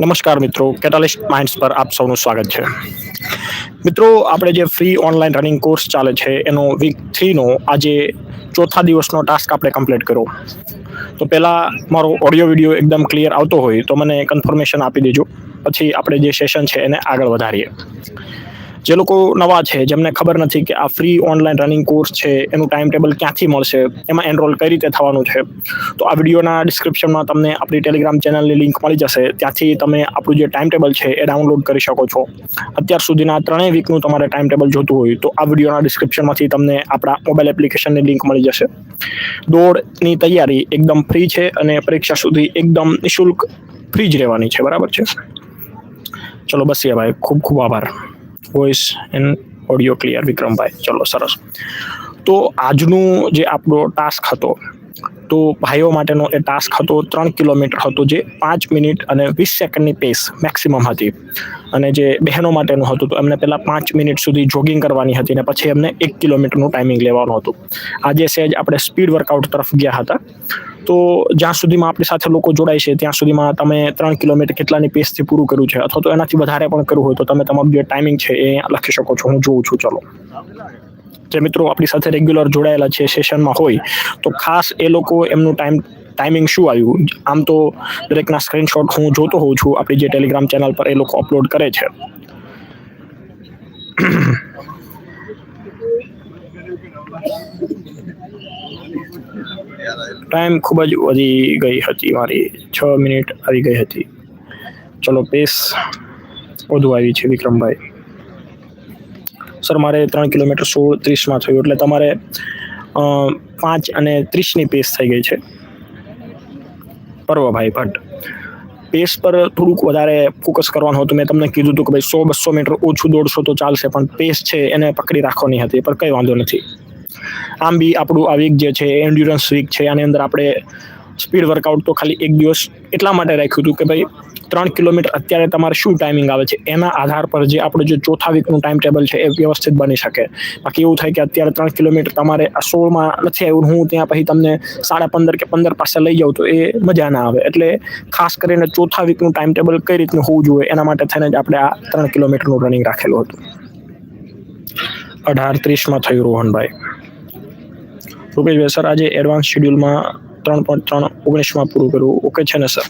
નમસ્કાર મિત્રો catalyst minds પર આપ સૌનું સ્વાગત છે. મિત્રો, આપણે જે ફ્રી ઓનલાઈન રનિંગ કોર્સ ચાલે છે, એનો વીક થ્રીનો આજે ચોથા દિવસનો ટાસ્ક આપણે કમ્પ્લીટ કર્યો. તો પહેલાં મારો ઓડિયો વીડિયો એકદમ ક્લિયર આવતો હોય, તો મને કન્ફર્મેશન આપી દેજો. પછી આપણે જે સેશન છે, એને આગળ વધારીએ. જે લોકો નવા છે, જેમને ખબર નથી કે આ ફ્રી ઓનલાઈન રનિંગ કોર્સ છે, એનું ટાઈમ ટેબલ ક્યાંથી મળશે, એમાં એનરોલ કઈ રીતે થવાનું છે. તો આ વિડીયોના ડિસ્ક્રિપ્શનમાં તમને આપણી ટેલિગ્રામ ચેનલની લિંક મળી જશે. ત્યાંથી તમે આપણું જે ટાઈમ ટેબલ છે, એ ડાઉનલોડ કરી શકો છો. અત્યાર સુધીના ત્રણેય વીકનું તમારે ટાઈમ ટેબલ જોતું હોય, તો આ વિડીયોના ડિસ્ક્રિપ્શનમાંથી તમને આપણા મોબાઈલ એપ્લિકેશનની લિંક મળી જશે. દોડની તૈયારી એકદમ ફ્રી છે અને પરીક્ષા સુધી એકદમ નિઃશુલ્ક ફ્રી જ રહેવાની છે, બરાબર છે? ચલો બસ એ ભાઈ, ખૂબ ખૂબ આભાર. વોઇસ એન્ડ ઓડિયો ક્લિયર વિક્રમભાઈ ચલો સરસ તો આજનું જે આપણો ટાસ્ક હતો, તો ભાઈઓ માટેનો એ ટાસ્ક હતો ત્રણ કિલોમીટર હતો, જે પાંચ મિનિટ અને વીસ સેકન્ડની પેસ મેક્સિમમ હતી. અને જે બહેનો માટેનું હતું, તો એમને પહેલાં પાંચ મિનિટ સુધી જોગિંગ કરવાની હતી ને પછી એમને એક કિલોમીટરનું ટાઈમિંગ લેવાનું હતું. આજે સહેજ આપણે સ્પીડ વર્કઆઉટ તરફ ગયા હતા. તો જ્યાં સુધીમાં આપણી સાથે લોકો જોડાય છે, ત્યાં સુધીમાં તમે ત્રણ કિલોમીટર કેટલાની પેસથી પૂરું કર્યું છે? અથવા તો એનાથી વધારે પણ કરવું હોય તો તમે તમારું જે ટાઈમિંગ છે એ લખી શકો છો, હું જોઉં છું, ચલો. જે મિત્રો આપણી સાથે રેગ્યુલર જોડાયેલા છે સેશનમાં હોય, તો ખાસ એ લોકો એમનું ટાઈમ ટાઈમિંગ શું આવ્યું? આમ તો દરેકના સ્ક્રીનશોટ હું જોતો હોઉં છું, આપણી જે ટેલિગ્રામ ચેનલ પર એ લોકો અપલોડ કરે છે. ટાઈમ ખૂબ જ વધી ગઈ હતી. મારી છ મિનિટ આવી ગઈ હતી. ચલો પેસ વધુ આવી છે વિક્રમભાઈ. સર મારે ત્રણ કિલોમીટર સોળ ત્રીસમાં થયું, એટલે તમારે પાંચ અને ત્રીસની પેસ થઈ ગઈ છે. પર્વભાઈ ભટ્ટ. પેસ પર થોડુંક વધારે ફોકસ કરવાનું હતું. મેં તમને કીધું હતું કે ભાઈ સો બસો મીટર ઓછું દોડશો તો ચાલશે, પણ પેસ છે, એને પકડી રાખવાની હતી, પણ કંઈ વાંધો નથી. આમ બી આપણું આ વીક જે છે એન્ડ્યુરન્સ વીક છે, આની અંદર આપણે સ્પીડ વર્કઆઉટ તો ખાલી એક દિવસ એટલા માટે રાખ્યું હતું કે ભાઈ ત્રણ કિલોમીટર અત્યારે તમારે શું ટાઈમિંગ આવે છે, એના આધાર પર જે આપણું જે ચોથા વીકનું ટાઈમ ટેબલ છે એ વ્યવસ્થિત બની શકે. બાકી એવું થાય કે અત્યારે ત્રણ કિલોમીટર તમારે સોળમાં નથી આવ્યું હું ત્યાં પછી તમને સાડા પંદર કે પંદર પાસે લઈ જાઉં તો એ મજા ના આવે. એટલે ખાસ કરીને ચોથા વીકનું ટાઈમ ટેબલ કઈ રીતનું હોવું જોઈએ એના માટે થઈને જ આપણે આ ત્રણ કિલોમીટરનું રનિંગ રાખેલું હતું. અઢાર ત્રીસમાં થયું રોહનભાઈ. રૂપેશભાઈ સર આજે એડવાન્સ શેડ્યુલમાં ત્રણ પોઈન્ટ ત્રણ ઓગણીસમાં પૂરું કર્યું. ઓકે છે ને સર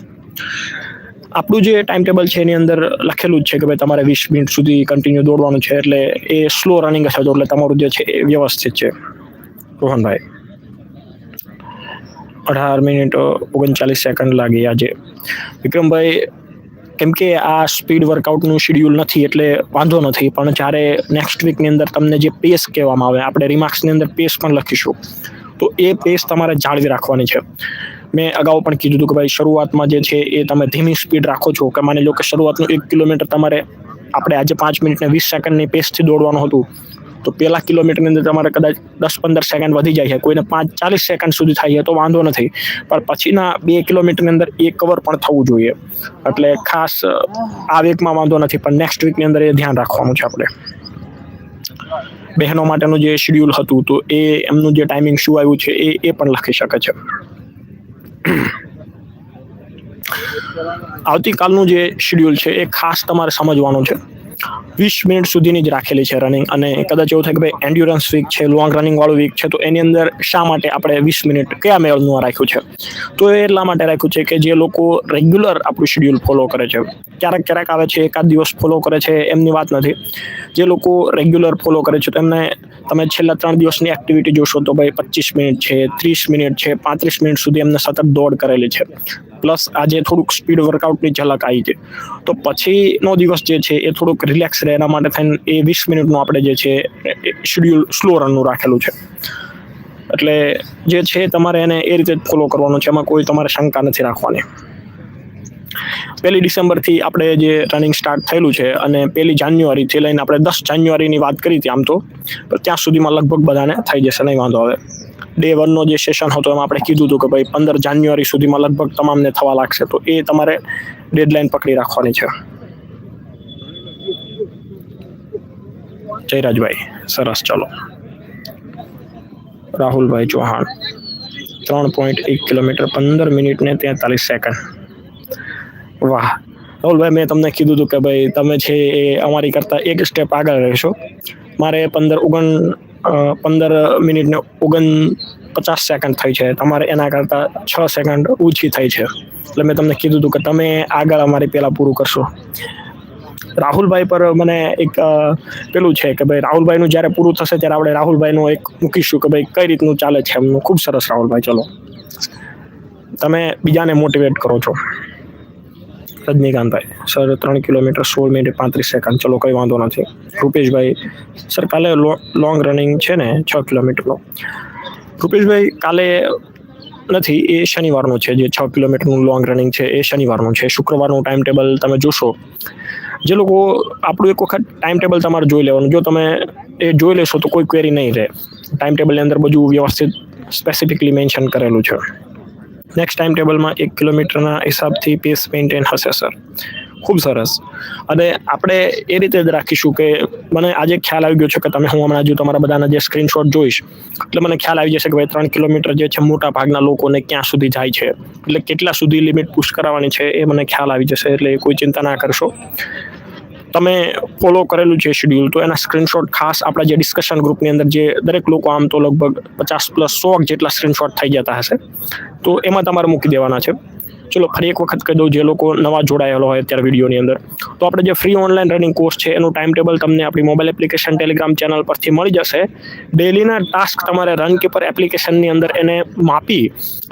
આપણું જે ટાઈમ ટેબલ છે એની અંદર લખેલું જ છે કે ભાઈ તમારે વીસ મિનિટ સુધી કન્ટિન્યુ દોડવાનું છે એટલે એ સ્લો રનિંગ હશે તો એટલે તમારું જે છે એ વ્યવસ્થિત છે. રોહનભાઈ, અઢાર મિનિટ ઓગણચાલીસ સેકન્ડ લાગી આજે. વિક્રમભાઈ, કેમ કે આ સ્પીડ વર્કઆઉટનું શેડ્યુલ નથી એટલે વાંધો નથી, પણ જ્યારે નેક્સ્ટ વીકની અંદર તમને જે પેસ કહેવામાં આવે, આપણે રિમાર્ક્સની અંદર પેસ પણ લખીશું. તો એ પેસ તમારે જાળવી રાખવાની છે. મેં અગાઉ પણ કીધું હતું કે ભાઈ શરૂઆતમાં જે છે એ તમે ધીમી સ્પીડ રાખો છો કે માની લો કે શરૂઆતનું એક કિલોમીટર તમારે આપણે આજે પાંચ મિનિટને વીસ સેકન્ડની પેસથી દોડવાનું હતું, તો પહેલા કિલોમીટરની અંદર તમારે કદાચ દસ પંદર સેકન્ડ વધી જાય છે. કોઈને પાંચ ચાલીસ સેકન્ડ સુધી થાય છે તો વાંધો નથી, પણ પછીના બે કિલોમીટરની અંદર એ કવર પણ થવું જોઈએ. એટલે ખાસ, આ વીકમાં વાંધો નથી, પણ નેક્સ્ટ વીકની અંદર એ ધ્યાન રાખવાનું છે આપણે. બહેનો માટેનું જે શેડ્યુલ હતું, તો એ એમનું જે ટાઈમિંગ શું આવ્યું છે, એ એ પણ લખી શકે છે. આવતીકાલનું જે શેડ્યુલ છે, એ ખાસ તમારે સમજવાનું છે. વીસ મિનિટ સુધીની જ રાખેલી છે રનિંગ અને કદાચ એવું થાય કે ભાઈ એન્ડ્યુરન્સ વીક છે લોંગ રનિંગ વાળું વીક છે, તો એની અંદર શા માટે આપણે વીસ મિનિટ કયા મેળનું રાખ્યું છે? તો એ એટલા માટે રાખ્યું છે કે જે લોકો રેગ્યુલર આપણું શેડ્યુલ ફોલો કરે છે. ક્યારેક ક્યારેક આવે છે, એકાદ દિવસ ફોલો કરે છે, એમની વાત નથી. જે લોકો રેગ્યુલર ફોલો કરે છે, તો એમને તમે છેલ્લા ત્રણ દિવસની એક્ટિવિટી જોશો તો ભાઈ પચીસ મિનિટ છે, ત્રીસ મિનિટ છે, પાંત્રીસ મિનિટ સુધી એમને સતત દોડ કરેલી છે. પ્લસ આજે થોડુંક સ્પીડ વર્કઆઉટની ઝલક આવી છે. તો પછીનો દિવસ જે છે એ થોડુંક રિલેક્સ રહે એના માટે થઈને એ વીસ મિનિટનું આપણે જે છે શેડ્યુલ સ્લો રનનું રાખેલું છે. એટલે જે છે તમારે એને એ રીતે ફોલો કરવાનું છે, એમાં કોઈ તમારે શંકા નથી રાખવાની. પહેલી ડિસેમ્બરથી આપણે જે રનિંગ સ્ટાર્ટ થયેલું છે અને પહેલી જાન્યુઆરીથી લઈને આપણે દસ જાન્યુઆરીની વાત કરી હતી આમ તો ત્યાં સુધીમાં લગભગ બધાને થઈ જશે, નહીં વાંધો આવે. ડે વનનો જે સેશન હતો એમાં આપણે કીધું હતું કે ભાઈ પંદર જાન્યુઆરી સુધીમાં લગભગ તમામને થવા લાગશે, તો એ તમારે ડેડલાઇન પકડી રાખવાની છે. જયરાજભાઈ સરસ ચલો. રાહુલભાઈ ચૌહાણ, ત્રણ પોઈન્ટ એક કિલોમીટર પંદર મિનિટ ને તેતાલીસ સેકન્ડ વાહ. રાહુલભાઈ, મેં તમને કીધું હતું કે ભાઈ તમે છે એ અમારી કરતાં એક સ્ટેપ આગળ રહેશો. મારે પંદર ઓગણ પંદર મિનિટને ઓગણ પચાસ સેકન્ડ થઈ છે. તમારે એના કરતાં છ સેકન્ડ ઓછી થઈ છે. એટલે મેં તમને કીધું હતું કે તમે આગળ અમારી પહેલાં પૂરું કરશો. રાહુલભાઈ પર મને એક પેલું છે કે ભાઈ રાહુલભાઈનું જ્યારે પૂરું થશે ત્યારે આપણે રાહુલભાઈનું એક મૂકીશું કે ભાઈ કઈ રીતનું ચાલે છે એમનું. ખૂબ સરસ રાહુલભાઈ, ચલો. તમે બીજાને મોટિવેટ કરો છો. રજનીકાંતભાઈ, સર, ત્રણ કિલોમીટર સોળ મિનિટ પાંત્રીસ સેકન્ડ. ચલો, કંઈ વાંધો નથી. રૂપેશભાઈ, સર, કાલે લોંગ રનિંગ છે ને, છ કિલોમીટરનો. રૂપેશભાઈ, કાલે નથી, એ શનિવારનું છે જે છ કિલોમીટરનું લોંગ રનિંગ છે, એ શનિવારનું છે. શુક્રવારનું ટાઈમ ટેબલ તમે જોશો. જે લોકો આપણું એક વખત ટાઈમ ટેબલ તમારે જોઈ લેવાનું. જો તમે એ જોઈ લેશો તો કોઈ ક્વેરી નહીં રહે. ટાઈમ ટેબલની અંદર બધું વ્યવસ્થિત સ્પેસિફિકલી મેન્શન કરેલું છે. નેક્સ્ટ ટાઈમ ટેબલમાં એક કિલોમીટરના હિસાબથી પેસ મેન્ટેન હશે સર ખૂબ સરસ. અને આપણે એ રીતે જ રાખીશું કે મને આજે ખ્યાલ આવી ગયો છે કે તમે હું હમણાં જો તમારા બધાના જે સ્ક્રીનશોટ જોઈશ, એટલે મને ખ્યાલ આવી જશે કે ભાઈ ત્રણ કિલોમીટર જે છે મોટા ભાગના લોકોને ક્યાં સુધી જાય છે. એટલે કેટલા સુધી લિમિટ પુશ કરાવવાની છે એ મને ખ્યાલ આવી જશે, એટલે કોઈ ચિંતા ના કરશો. તમે ફોલો કરેલું છે શેડ્યુલ તો એના સ્ક્રીનશોટ ખાસ આપણા જે ડિસ્કશન ગ્રુપની અંદર જે દરેક લોકો આમ તો લગભગ પચાસ પ્લસ સો જેટલા સ્ક્રીનશોટ થઈ જતા હશે, તો એમાં તમારે મૂકી દેવાના છે. ચલો, ફરી એક વખત કહી દઉં, જે લોકો નવા જોડાયેલો હોય અત્યારે વિડીયોની અંદર. તો આપણે જે ફ્રી ઓનલાઈન રનિંગ કોર્સ છે, એનું ટાઈમ ટેબલ તમને આપણી મોબાઈલ એપ્લિકેશન ટેલિગ્રામ ચેનલ પરથી મળી જશે. ડેલીના ટાસ્ક તમારે રન કીપર એપ્લિકેશનની અંદર એને માપી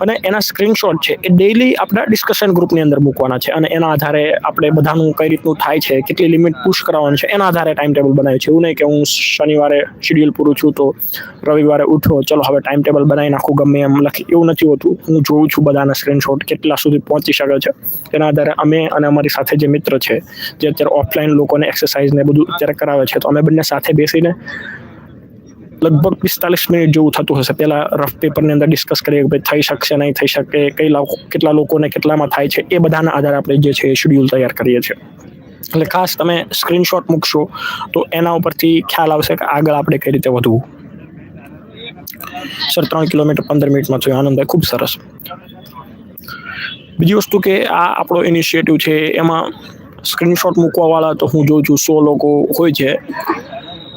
અને એના સ્ક્રીનશોટ છે, એ ડેઈલી આપણા ડિસ્કશન ગ્રુપની અંદર મૂકવાના છે. અને એના આધારે આપણે બધાનું કઈ રીતનું થાય છે, કેટલી લિમિટ પુશ કરાવવાનું છે, એના આધારે ટાઈમ ટેબલ બનાવ્યું છે. એવું નહીં કે હું શનિવારે શેડ્યુલ પૂરું છું તો રવિવારે ઉઠો, ચલો, હવે ટાઈમ ટેબલ બનાવી નાખું, ગમે એમ લખી. એવું નથી હોતું. હું જોઉં છું બધાના સ્ક્રીનશોટ કેટલા સુધી પહોંચી શકે છે. તેના આધારે અમે અને અમારી સાથે જે મિત્ર છે, જે અત્યારે ઓફલાઈન લોકોને એક્સરસાઇઝ ને બધું અત્યારે કરાવે છે, તો અમે બંને સાથે બેસીને લગભગ પિસ્તાલીસ મિનિટ જેવું થતું હશે. પહેલાં રફ પેપરની અંદર ડિસ્કસ કરીએ કે ભાઈ થઈ શકશે, નહીં થઈ શકે, કઈ કેટલા લોકોને કેટલામાં થાય છે, એ બધાના આધારે આપણે જે છે એ શેડ્યુલ તૈયાર કરીએ છીએ. એટલે ખાસ તમે સ્ક્રીનશોટ મૂકશો, તો એના ઉપરથી ખ્યાલ આવશે કે આગળ આપણે કઈ રીતે વધવું. સર, ત્રણ કિલોમીટર, પંદર મિનિટમાં થયું. આનંદ ખૂબ સરસ. બીજી વસ્તુ કે આ આપણો ઇનિશિયેટિવ છે, એમાં સ્ક્રીનશોટ મૂકવાવાળા તો હું જોઉં છું, સો લોકો હોય છે.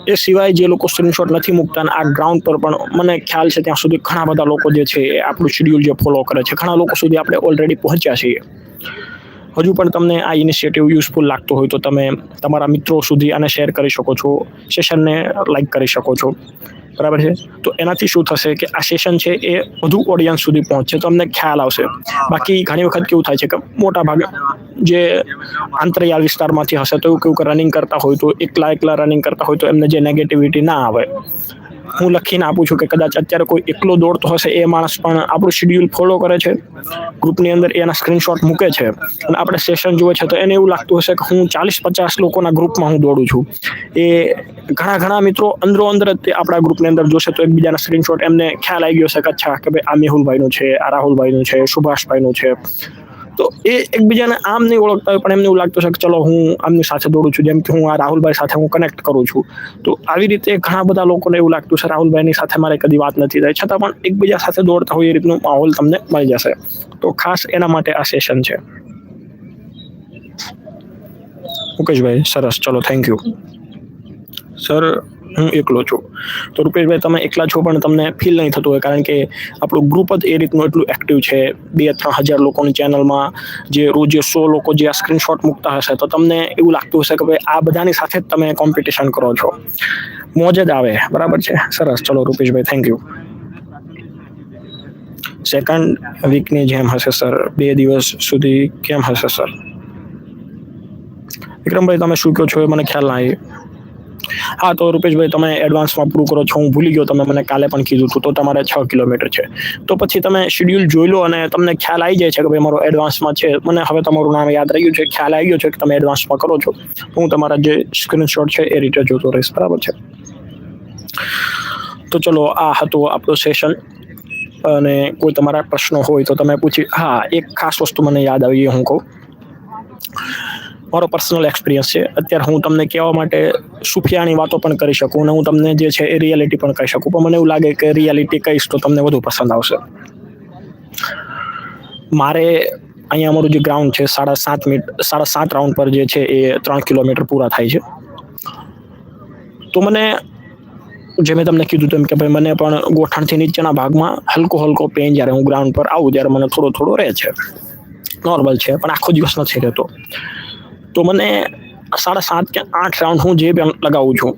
એ સિવાય જે લોકો સ્ક્રીનશોટ નથી મૂકતા આ ગ્રાઉન્ડ પર પણ મને ખ્યાલ છે ત્યાં સુધી ઘણા બધા લોકો જે છે એ આપણું શેડ્યુલ જે ફોલો કરે છે. ઘણા લોકો સુધી આપણે ઓલરેડી પહોંચ્યા છીએ. હજુ પણ તમને આ ઇનિશિયેટિવ યુઝફુલ લાગતો હોય તો તમે તમારા મિત્રો સુધી આને શેર કરી શકો છો સેશનને લાઈક કરી શકો છો. બરાબર છે? તો એનાથી શું થશે કે આ સેશન છે એ વધુ ઓડિયન્સ સુધી પહોંચશે? તો અમને ખ્યાલ આવશે. બાકી ઘણી વખત કેવું થાય છે કે મોટા ભાગે જે આંતરિયાળ વિસ્તારમાંથી હશે તો એવું કેવું કે રનિંગ કરતા હોય તો એકલા એકલા રનિંગ કરતા હોય તો એમને જે નેગેટિવિટી ના આવે. હું લખીને આપું છું કે કદાચ અત્યારે કોઈ એકલો દોડતો હશે એ માણસ પણ આપણું શેડ્યુલ ફોલો કરે છે. ગ્રુપની અંદર એના સ્ક્રીનશોટ મૂકે છે. અને આપણે સેશન જુએ છે તો એને એવું લાગતું હશે કે હું ચાલીસ પચાસ લોકોના ગ્રુપમાં હું દોડું છું. એ ઘણા ઘણા મિત્રો અંદરો અંદર જ આપણા ગ્રુપની અંદર જોશે તો એકબીજાના સ્ક્રીનશોટ એમને ખ્યાલ આવી ગયો છે કે અચ્છા, કે ભાઈ આ મેહુલભાઈનું છે, આ રાહુલભાઈનું છે, સુભાષભાઈનું છે. તો એ એકબીજાને આમ નહીં ઓળખતા હોય, પણ એમને એવું લાગતું છે કે ચલો હું આમની સાથે દોડું છું, જેમ કે હું આ રાહુલભાઈ સાથે હું કનેક્ટ કરું છું. તો આવી રીતે ઘણા બધા લોકોને એવું લાગતું છે રાહુલભાઈની સાથે મારે કદી વાત નથી થઈ છતાં પણ એકબીજા સાથે દોડતા હોય એ રીતનું માહોલ તમને મળી જશે. તો ખાસ એના માટે આ સેશન છે. મુકેશભાઈ, સરસ. ચલો થેન્ક યુ સર હું એકલો છું. તો રૂપેશભાઈ, તમે એકલા છો પણ તમને ફીલ નહીં થતું હોય, કારણ કે આપણું ગ્રુપ જ એ રીતનું એટલું એક્ટિવ છે. બે ત્રણ હજાર લોકોની ચેનલમાં જે રોજે સો લોકો જે આ સ્ક્રીનશોટ મૂકતા હશે, તો તમને એવું લાગતું હશે કે ભાઈ, આ બધાની સાથે જ તમે કોમ્પિટિશન કરો છો. મોજ જ આવે, બરાબર છે? સરસ. ચલો, રૂપેશભાઈ થેન્ક યુ સેકન્ડ વીકની જેમ હશે સર બે દિવસ સુધી કેમ હશે સર વિક્રમભાઈ, તમે શું કહો છો એ મને ખ્યાલ ના આવી. હા, તો રૂપેશભાઈ, તમે એડવાન્સમાં પૂરું કરો છો, હું ભૂલી ગયો, તમે મને કાલે પણ કીધું હતું, તો તમારે છ કિલોમીટર છે. તો પછી તમે શેડ્યુલ જોઈ લો અને તમને ખ્યાલ આવી જાય છે કે ભાઈ મારો એડવાન્સમાં છે. મને હવે તમારું નામ યાદ રહ્યું છે, ખ્યાલ આવી ગયો છે કે તમે એડવાન્સમાં કરો છો. હું તમારા જે સ્ક્રીનશોટ છે એ રીતે જોતો રહીશ, બરાબર છે? તો ચલો, આ હતું આપણું સેશન અને કોઈ તમારા પ્રશ્નો હોય તો તમે પૂછી, હા, એક ખાસ વસ્તુ મને યાદ આવી હું કહું. મારો પર્સનલ એક્સપિરિયન્સ છે. અત્યારે હું તમને કહેવા માટે સુફિયાની વાતો પણ કરી શકું અને હું તમને જે છે એ રિયાલિટી પણ કહી શકું. પણ મને એવું લાગે કે રિયાલિટી કહીશ તો તમને વધુ પસંદ આવશે. મારે અહીંયા અમારું જે ગ્રાઉન્ડ છે, સાડા સાત મિનિટ સાડા સાત રાઉન્ડ પર જે છે એ ત્રણ કિલોમીટર પૂરા થાય છે. તો મને, જે મેં તમને કીધું તેમ કે ભાઈ મને પણ ગોઠણથી નીચેના ભાગમાં હલકો હલકો પેન જ્યારે હું ગ્રાઉન્ડ પર આવું ત્યારે મને થોડો થોડો રહે છે. નોર્મલ છે, પણ આખો દિવસ નથી રહેતો. તો મને સાડા સાત કે આઠ રાઉન્ડ હું જે લગાવું છું,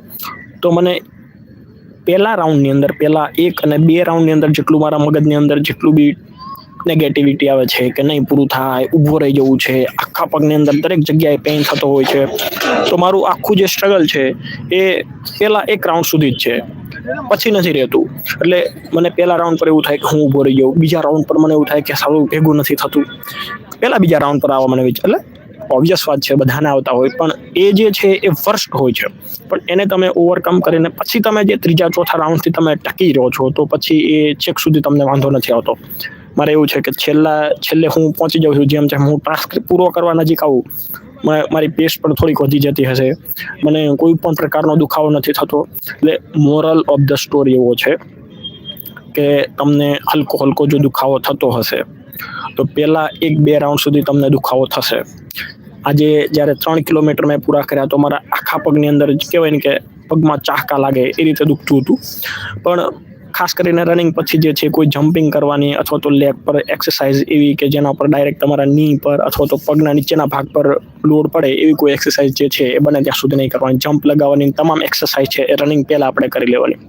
તો મને પહેલા રાઉન્ડની અંદર, પહેલા એક અને બે રાઉન્ડની અંદર જેટલું મારા મગજની અંદર જેટલું બી નેગેટિવિટી આવે છે કે નહીં પૂરું થાય, ઊભો રહી જવું છે, આખા પગની અંદર દરેક જગ્યાએ પેઇન થતો હોય છે, તો મારું આખું જે સ્ટ્રગલ છે એ પહેલા એક રાઉન્ડ સુધી જ છે. પછી નથી રહેતું. એટલે મને પહેલા રાઉન્ડ પર એવું થાય કે હું ઊભો રહી જાઉં, બીજા રાઉન્ડ પર મને એવું થાય કે સારું ભેગું નથી થતું. પહેલા બીજા રાઉન્ડ પર આવવા મને એટલે ઓબ્વિયસ વાત છે, બધાને આવતા હોય, પણ એ જે છે એ વર્સ્ટ હોય છે. પણ એને તમે ઓવરકમ કરીને પછી તમે જે ત્રીજા, ચોથા રાઉન્ડથી તમે ટકી રહ્યો છો, તો પછી એ છેક સુધી તમને વાંધો નથી આવતો. મારે એવું છે કે છેલ્લા, છેલ્લે હું પહોંચી જાઉં છું, જેમ જેમ હું ટ્રાન્સક્રિપ્ટ પૂરો કરવા નજીક આવું મારી પેસ્ટ પણ થોડીક વધી જતી હશે. મને કોઈ પણ પ્રકારનો દુખાવો નથી થતો. એટલે મોરલ ઓફ ધ સ્ટોરી એવો છે કે તમને હલકો હલકો જો દુખાવો થતો હશે, તો પહેલાં એક બે રાઉન્ડ સુધી તમને દુખાવો થશે. આજે જ્યારે ત્રણ કિલોમીટર મેં પૂરા કર્યા તો મારા આખા પગની અંદર જ કહેવાય ને કે પગમાં ચાહકા લાગે એ રીતે દુખતું હતું. પણ ખાસ કરીને રનિંગ પછી જે છે કોઈ જમ્પિંગ કરવાની અથવા તો લેગ પર એક્સરસાઇઝ એવી કે જેના પર ડાયરેક્ટ તમારા ની પર અથવા તો પગના નીચેના ભાગ પર લોડ પડે એવી કોઈ એક્સરસાઇઝ જે છે એ બને ત્યાં સુધી નહીં કરવાની. જમ્પ લગાવવાની તમામ એક્સરસાઇઝ છે એ રનિંગ પહેલાં આપણે કરી લેવાની.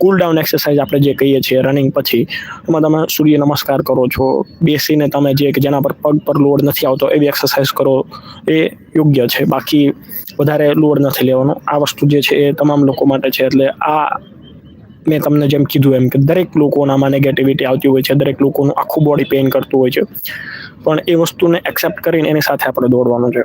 કુલ ડાઉન એક્સરસાઇઝ આપણે જે કહીએ છીએ રનિંગ પછી, એમાં તમે સૂર્ય નમસ્કાર કરો છો, બેસીને તમે જે કે જેના પર પગ પર લોડ નથી આવતો એવી એક્સરસાઇઝ કરો, એ યોગ્ય છે. બાકી વધારે લોડ નથી લેવાનો. આ વસ્તુ જે છે એ તમામ લોકો માટે છે, એટલે આ મેં તમને જેમ કીધું એમ કે દરેક લોકોનામાં નેગેટિવિટી આવતી હોય છે, દરેક લોકોનું આખું બોડી પેઇન કરતું હોય છે. પણ એ વસ્તુને એક્સેપ્ટ કરીને એની સાથે આપણે દોડવાનું છે.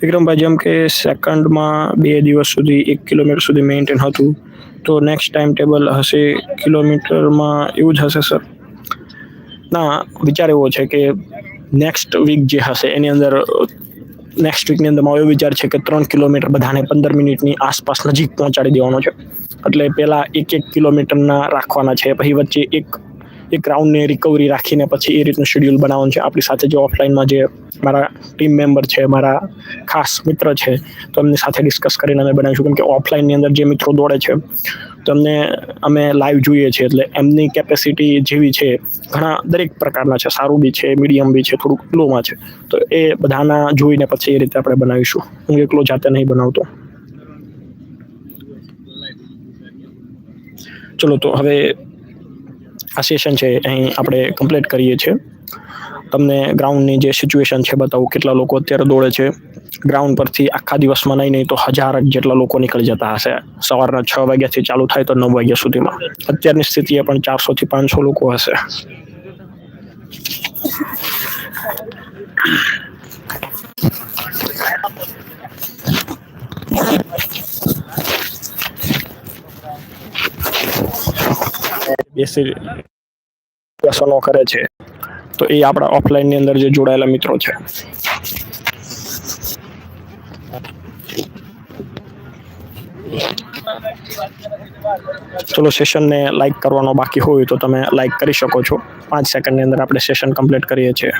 વિક્રમભાઈ, જેમ કે સેકન્ડમાં બે દિવસ સુધી, એક કિલોમીટર સુધી મેન્ટેન હતું, તો નેક્સ્ટ ટાઈમ ટેબલ હશે કિલોમીટરમાં એવું જ હશે સર ના, વિચાર એવો છે કે નેક્સ્ટ વીક જે હશે, એની અંદર નેક્સ્ટ વીકની અંદર મારો એવો વિચાર છે કે ત્રણ કિલોમીટર બધાને પંદર મિનિટની આસપાસ નજીક પહોંચાડી દેવાનો છે. એટલે પહેલાં એક એક કિલોમીટરના રાખવાના છે, પછી વચ્ચે એક એક રાઉન્ડની રિકવરી રાખીને પછી એ રીતનું શેડ્યુલ બનાવવાનું છે. આપણી સાથે જે ઓફલાઈનમાં જે મારા ટીમ મેમ્બર છે, મારા ખાસ મિત્ર છે, તો એમની સાથે ડિસ્કસ કરીને અમે બનાવીશું. કેમ કે ઓફલાઈનની અંદર જે મિત્રો દોડે છે તો એમને અમે લાઈવ જોઈએ છીએ એટલે એમની કેપેસિટી જેવી છે, ઘણા દરેક પ્રકારના છે. સારું બી છે મીડિયમ બી છે, થોડુંક લોમાં છે. તો એ બધાના જોઈને પછી એ રીતે આપણે બનાવીશું. હું એકલો જાતે નહીં બનાવતો. ચલો, તો હવે આ સેશન છે અહીં આપણે કમ્પ્લીટ કરીએ છીએ. તમને ગ્રાઉન્ડની જે સિચ્યુએશન છે બતાવું, કેટલા લોકો અત્યારે દોડે છે. ગ્રાઉન્ડ પરથી આખા દિવસમાં નહીં નહીં તો હજાર જેટલા લોકો નીકળી જતા હશે. સવારના છ વાગ્યાથી ચાલુ થાય તો નવ વાગ્યા સુધીમાં. અત્યારની સ્થિતિએ પણ ચારસોથી પાંચસો લોકો હશે. બેસી કરે છે. તો એ આપણા ઓફલાઈનની અંદર જે જોડાયેલા મિત્રો છે. ચલો સેશનને લાઈક કરવાનો બાકી હોય તો તમે લાઈક કરી શકો છો. પાંચ સેકન્ડની અંદર આપણે સેશન કમ્પ્લીટ કરીએ છીએ.